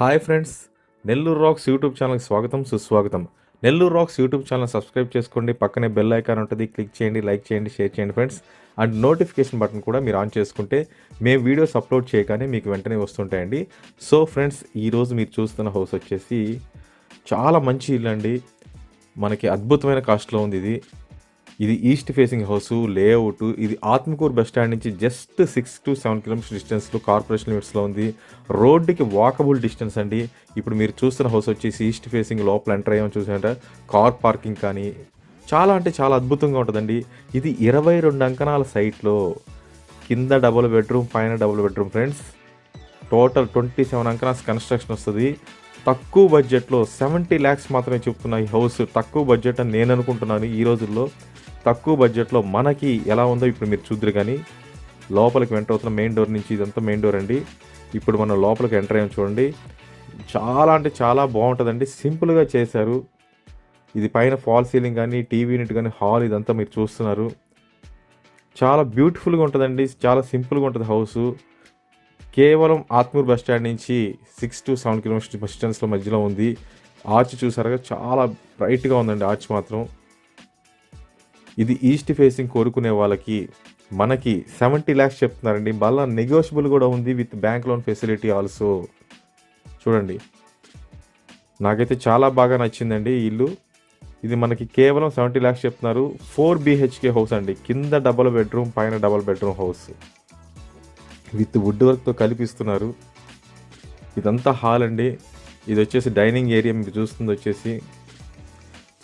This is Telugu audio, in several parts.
Hi friends Nellore rocks YouTube ఛానల్కి స్వాగతం సుస్వాగతం. Nellore rocks YouTube channel subscribe చేసుకోండి పక్కనే బెల్ ఐకాన్ ఉంటుంది క్లిక్ చేయండి లైక్ చేయండి షేర్ చేయండి ఫ్రెండ్స్. అండ్ నోటిఫికేషన్ బటన్ కూడా మీరు ఆన్ చేసుకుంటే మేము వీడియోస్ అప్లోడ్ చేయగానే మీకు వెంటనే వస్తుంటాయండి. సో ఫ్రెండ్స్ ఈరోజు మీరు చూస్తున్న హౌస్ వచ్చేసి చాలా మంచి ఇల్లు అండి. మనకి అద్భుతమైన కాస్ట్లో ఉంది ఇది. ఇది ఈస్ట్ ఫేసింగ్ హౌస్ లేఅవుట్ ఇది ఆత్మకూరు బస్ స్టాండ్ నుంచి just six to seven kilometres డిస్టెన్స్లో కార్పొరేషన్ లిమిట్స్లో ఉంది. రోడ్డుకి వాకబుల్ డిస్టెన్స్ అండి. ఇప్పుడు మీరు చూస్తున్న హౌస్ వచ్చేసి ఈస్ట్ ఫేసింగ్ లోపల ఎంటర్ అయ్యామని చూసారంటే కార్ పార్కింగ్ కానీ చాలా అంటే చాలా అద్భుతంగా ఉంటుందండి. ఇది ఇరవై రెండు అంకణాల సైట్లో కింద డబుల్ బెడ్రూమ్ పైన double bedroom friends total twenty seven అంకనాస్ construction వస్తుంది. తక్కువ బడ్జెట్లో సెవెంటీ ల్యాక్స్ మాత్రమే చెప్తున్నా ఈ హౌస్ తక్కువ బడ్జెట్ అని నేను అనుకుంటున్నాను ఈ రోజుల్లో. తక్కువ బడ్జెట్లో మనకి ఎలా ఉందో ఇప్పుడు మీరు చూద్దరు కానీ లోపలికి వెంట అవుతున్న మెయిన్ డోర్ నుంచి ఇదంతా మెయిన్ డోర్ అండి. ఇప్పుడు మనం లోపలికి ఎంటర్ అయ్యాం చూడండి. చాలా అంటే చాలా బాగుంటుందండి. సింపుల్గా చేశారు. ఇది పైన ఫాల్ సీలింగ్ కానీ టీవీ యూనిట్ కానీ హాల్ ఇదంతా మీరు చూస్తున్నారు. చాలా బ్యూటిఫుల్గా ఉంటుందండి. చాలా సింపుల్గా ఉంటుంది హౌస్ కేవలం ఆత్మూర్ బస్ స్టాండ్ నుంచి సిక్స్ టు సెవెన్ కిలోమీటర్స్ డిస్టెన్స్లో మధ్యలో ఉంది. ఆర్చ్ చూసారుగా చాలా బ్రైట్గా ఉందండి. ఆర్చ్ మాత్రం ఇది ఈస్ట్ ఫేసింగ్ కోరుకునే వాళ్ళకి మనకి సెవెంటీ ల్యాక్స్ చెప్తున్నారండి. మళ్ళీ నెగోషియబుల్ కూడా ఉంది with bank loan facility also. చూడండి. నాకైతే చాలా బాగా నచ్చిందండి ఇల్లు. ఇది మనకి కేవలం సెవెంటీ ల్యాక్స్ చెప్తున్నారు. ఫోర్ బీహెచ్కే హౌస్ అండి. కింద డబల్ బెడ్రూమ్ పైన double bedroom house. With wood వర్క్తో కల్పిస్తున్నారు. ఇదంతా హాల్ అండి. ఇది వచ్చేసి డైనింగ్ ఏరియా మీకు చూస్తుంది వచ్చేసి.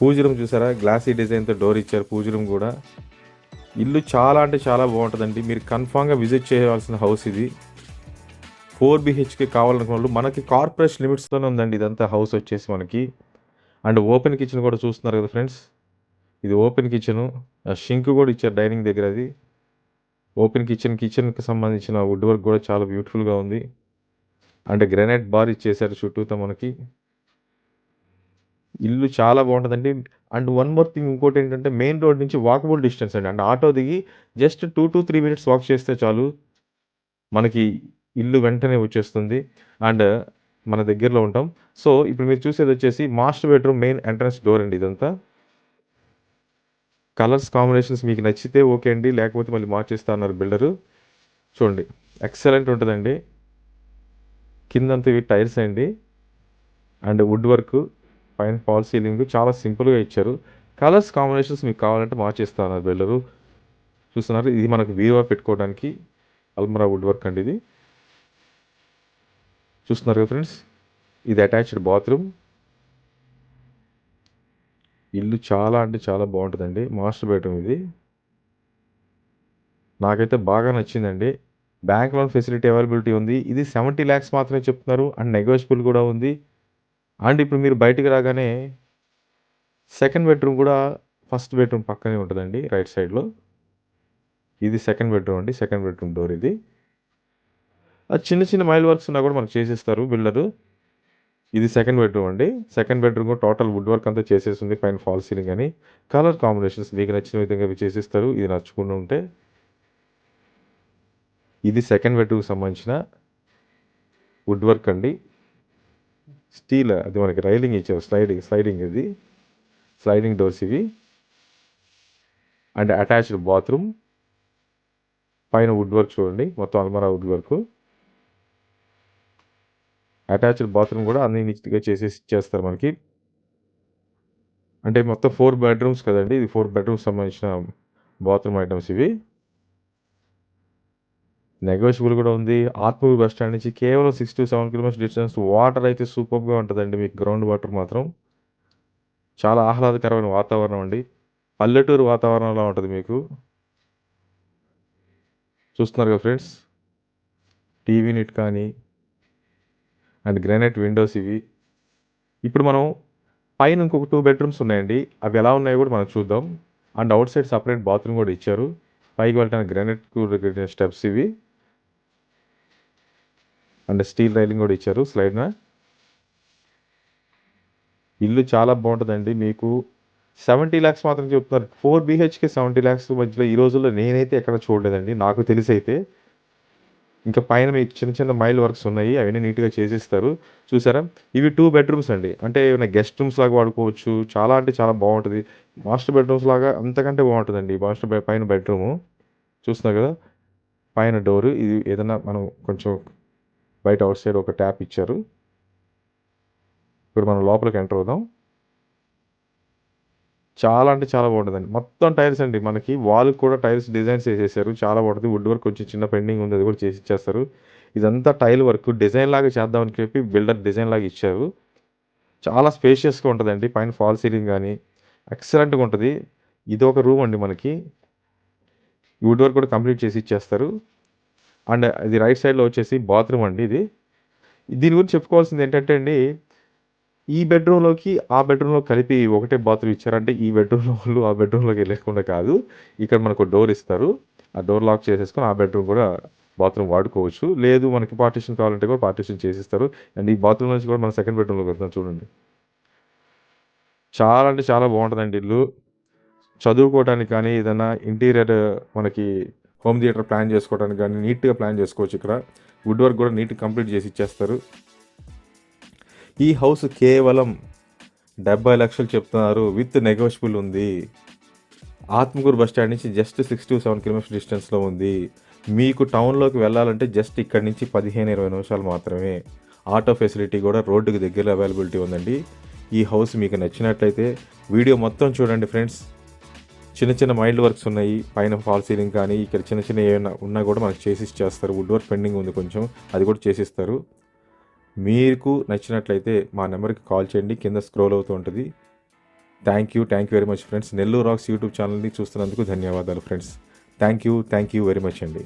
పూజ రూమ్ చూసారా? గ్లాసీ డిజైన్తో డోర్ ఇచ్చారు పూజ రూమ్ కూడా. ఇల్లు చాలా అంటే చాలా బాగుంటుందండి. మీరు కన్ఫామ్గా విజిట్ చేయవలసిన హౌస్ ఇది. ఫోర్ బిహెచ్కే కావాలనుకున్న వాళ్ళు మనకి కార్పొరేషన్ లిమిట్స్తోనే ఉందండి ఇదంతా హౌస్ వచ్చేసి మనకి. అండ్ ఓపెన్ కిచెన్ కూడా చూస్తున్నారు కదా ఫ్రెండ్స్. ఇది ఓపెన్ కిచెను. షింక్ కూడా ఇచ్చారు డైనింగ్ దగ్గర అది. ఓపెన్ కిచెన్ కిచెన్కి సంబంధించిన వుడ్ వర్క్ కూడా చాలా బ్యూటిఫుల్గా ఉంది. అండ్ గ్రానైట్ బార్ ఇచ్చేసారు చుట్టూతో మనకి. ఇల్లు చాలా బాగుంటుందండి. అండ్ వన్ మోర్ థింగ్ ఇంకోటి ఏంటంటే మెయిన్ రోడ్ నుంచి వాకబుల్ డిస్టెన్స్ అండి. అండ్ ఆటో దిగి just two to three minutes walk చేస్తే చాలు మనకి ఇల్లు వెంటనే వచ్చేస్తుంది. అండ్ మన దగ్గరలో ఉంటాం. సో ఇప్పుడు మీరు చూసేది వచ్చేసి master bedroom main entrance door అండి ఇదంతా. కలర్స్ కాంబినేషన్స్ మీకు నచ్చితే ఓకే అండి. లేకపోతే మళ్ళీ మార్చేస్తా అన్నారు బిల్డరు చూడండి ఎక్సలెంట్ ఉంటుందండి. కిందంతా ఇవి టైల్స్ అండి. అండ్ వుడ్ వర్క్ పైన ఫాల్ సీలింగ్ చాలా సింపుల్గా ఇచ్చారు. కలర్స్ కాంబినేషన్స్ మీకు కావాలంటే మార్చేస్తా అన్నారు చూస్తున్నారు ఇది మనకు వీవా పెట్టుకోవడానికి అల్మరా వుడ్ వర్క్ అండి ఇది. చూస్తున్నారు కదా ఫ్రెండ్స్ ఇది అటాచ్డ్ బాత్రూమ్. ఇల్లు చాలా అంటే చాలా బాగుంటుందండి మాస్టర్ బెడ్రూమ్ ఇది. నాకైతే బాగా నచ్చిందండి. బ్యాంక్ లోన్ ఫెసిలిటీ అవైలబిలిటీ ఉంది. ఇది సెవెంటీ ల్యాక్స్ మాత్రమే చెప్తున్నారు. అండ్ నెగోషియబుల్ కూడా ఉంది. అండ్ ఇప్పుడు మీరు బయటికి రాగానే సెకండ్ బెడ్రూమ్ కూడా ఫస్ట్ బెడ్రూమ్ పక్కనే ఉంటుందండి రైట్ సైడ్లో ఇది సెకండ్ బెడ్రూమ్ అండి సెకండ్ బెడ్రూమ్ డోర్ ఇది. అది చిన్న చిన్న మైల్ వర్క్స్ ఉన్నా కూడా మనకు చేసేస్తారు బిల్డరు ఇది సెకండ్ బెడ్రూమ్ అండి. సెకండ్ బెడ్రూమ్ కూడా టోటల్ వుడ్ వర్క్ అంతా చేసేస్తుంది పైన ఫాల్ సీలింగ్ అని. కలర్ కాంబినేషన్స్ మీకు నచ్చిన విధంగా చేసేస్తారు చేసిస్తారు ఇది నచ్చుకుంటూ ఉంటే. ఇది సెకండ్ బెడ్రూమ్కి సంబంధించిన వుడ్ వర్క్ అండి. స్టీల్ అది మనకి రైలింగ్ ఇచ్చారు స్లైడింగ్ స్లైడింగ్ ఇది. స్లైడింగ్ డోర్స్ ఇవి. And attached bathroom. పైన వుడ్ వర్క్ చూడండి మొత్తం అల్మరా వుడ్ వర్క్. అటాచ్డ్ బాత్రూమ్ కూడా అన్ని నీట్గా చేసేసి ఇచ్చేస్తారు మనకి. అంటే మొత్తం ఫోర్ బెడ్రూమ్స్ కదండి ఇది ఫోర్ బెడ్రూమ్స్ సంబంధించిన బాత్రూమ్ ఐటమ్స్ ఇవి. నెగోషియబుల్ కూడా ఉంది. ఆత్మూరు బస్ స్టాండ్ నుంచి కేవలం six to seven kilometres distance water అయితే సూపర్గా ఉంటుందండి మీకు గ్రౌండ్ వాటర్ మాత్రం. చాలా ఆహ్లాదకరమైన వాతావరణం అండి. పల్లెటూరు వాతావరణంలో ఉంటుంది మీకు. చూస్తున్నారు కదా ఫ్రెండ్స్? టీవీ నిట్ కానీ అండ్ గ్రానైట్ విండోస్ ఇవి. ఇప్పుడు మనం పైన ఇంకొక టూ బెడ్రూమ్స్ ఉన్నాయండి. అవి ఎలా ఉన్నాయో కూడా మనం చూద్దాం. And outside separate bathroom కూడా ఇచ్చారు. పైకి వెళ్ళడానికి గ్రానైట్ స్టెప్స్ ఇవి. అండ్ స్టీల్ రైలింగ్ కూడా ఇచ్చారు స్లైడ్న. ఇల్లు చాలా బాగుంటుందండి. మీకు సెవెంటీ ల్యాక్స్ మాత్రం చెప్తున్నారు. ఫోర్ బీహెచ్కే సెవెంటీ ల్యాక్స్ మధ్యలో ఈ రోజుల్లో నేనైతే ఎక్కడ చూడలేదండి. నాకు తెలిసి అయితే ఇంకా పైన మీకు చిన్న చిన్న మైల్ వర్క్స్ ఉన్నాయి. అవన్నీ నీట్గా చేసిస్తారు. చూసారా? ఇవి టూ బెడ్రూమ్స్ అండి. అంటే ఏమైనా గెస్ట్ రూమ్స్ లాగా వాడుకోవచ్చు. చాలా అంటే చాలా బాగుంటుంది. మాస్టర్ బెడ్రూమ్స్ లాగా అంతకంటే బాగుంటుందండి మాస్టర్ పైన బెడ్రూము. చూస్తున్నారు కదా? పైన డోరు. ఇది ఏదైనా మనం కొంచెం బయట అవుట్ సైడ్ ఒక ట్యాప్ ఇచ్చారు. ఇప్పుడు మనం లోపలికి ఎంటర్ అవుదాం. చాలా అంటే చాలా బాగుంటుందండి. మొత్తం టైల్స్ అండి మనకి. వాల్ కూడా టైల్స్ డిజైన్స్ వేసేసారు చాలా బాగుంటుంది. వుడ్ వర్క్ కొంచెం చిన్న పెండింగ్ ఉంది అది కూడా చేసి ఇచ్చేస్తారు. ఇదంతా టైల్ వర్క్ డిజైన్ లాగా చేద్దామని చెప్పి బిల్డర్ డిజైన్ లాగా ఇచ్చారు. చాలా స్పేషియస్గా ఉంటుందండి. పైన ఫాల్ సీలింగ్ కానీ ఎక్సలెంట్గా ఉంటుంది. ఇది ఒక రూమ్ అండి మనకి. వుడ్ వర్క్ కూడా కంప్లీట్ చేసి ఇచ్చేస్తారు. అండ్ ఇది రైట్ సైడ్లో వచ్చేసి బాత్రూమ్ అండి ఇది. దీని గురించి చెప్పుకోవాల్సింది ఏంటంటే అండి ఈ బెడ్రూమ్లోకి ఆ బెడ్రూమ్లో కలిపి ఒకటే బాత్రూమ్ ఇచ్చారంటే ఈ బెడ్రూమ్లో వాళ్ళు ఆ బెడ్రూమ్లోకి వెళ్ళకుండా కాదు. ఇక్కడ మనకు డోర్ ఇస్తారు. ఆ డోర్ లాక్ చేసేసుకొని ఆ బెడ్రూమ్ కూడా బాత్రూమ్ వాడుకోవచ్చు. లేదు మనకి పార్టీషన్ కావాలంటే కూడా పార్టీషన్ చేసిస్తారు. అండ్ ఈ బాత్రూమ్ నుంచి కూడా మనం సెకండ్ బెడ్రూమ్లోకి వెళ్తాం చూడండి. చాలా అంటే చాలా బాగుంటుందండి ఇల్లు. చదువుకోవడానికి కానీ ఏదైనా ఇంటీరియర్ మనకి హోమ్ థియేటర్ ప్లాన్ చేసుకోవడానికి కానీ నీట్గా ప్లాన్ చేసుకోవచ్చు ఇక్కడ. వుడ్ వర్క్ కూడా నీట్గా కంప్లీట్ చేసి ఇచ్చేస్తారు. ఈ హౌస్ కేవలం డెబ్బై లక్షలు చెప్తున్నారు. విత్ నెగోషియబుల్ ఉంది. ఆత్మకూరు బస్ స్టాండ్ నుంచి just six to seven kilometres డిస్టెన్స్లో ఉంది. మీకు టౌన్లోకి వెళ్ళాలంటే జస్ట్ ఇక్కడ నుంచి పదిహేను ఇరవై నిమిషాలు మాత్రమే. ఆటో ఫెసిలిటీ కూడా రోడ్డుకి దగ్గర అవైలబిలిటీ ఉందండి. ఈ హౌస్ మీకు నచ్చినట్లయితే వీడియో మొత్తం చూడండి ఫ్రెండ్స్. చిన్న చిన్న మైల్డ్ వర్క్స్ ఉన్నాయి పైన ఫాల్ సీలింగ్ కానీ ఇక్కడ చిన్న చిన్న ఏమైనా ఉన్నా కూడా మనకు చేసి ఇచ్చేస్తారు వుడ్ వర్క్ పెండింగ్ ఉంది కొంచెం అది కూడా చేసిస్తారు. మీకు నచ్చినట్లయితే మా నెంబర్కి కాల్ చేయండి కింద స్క్రోల్ అవుతూ ఉంటుంది. Thank you thank you very much friends. Nellore rocks YouTube ఛానల్ని చూస్తున్నందుకు ధన్యవాదాలు friends. Thank you thank you very much అండి.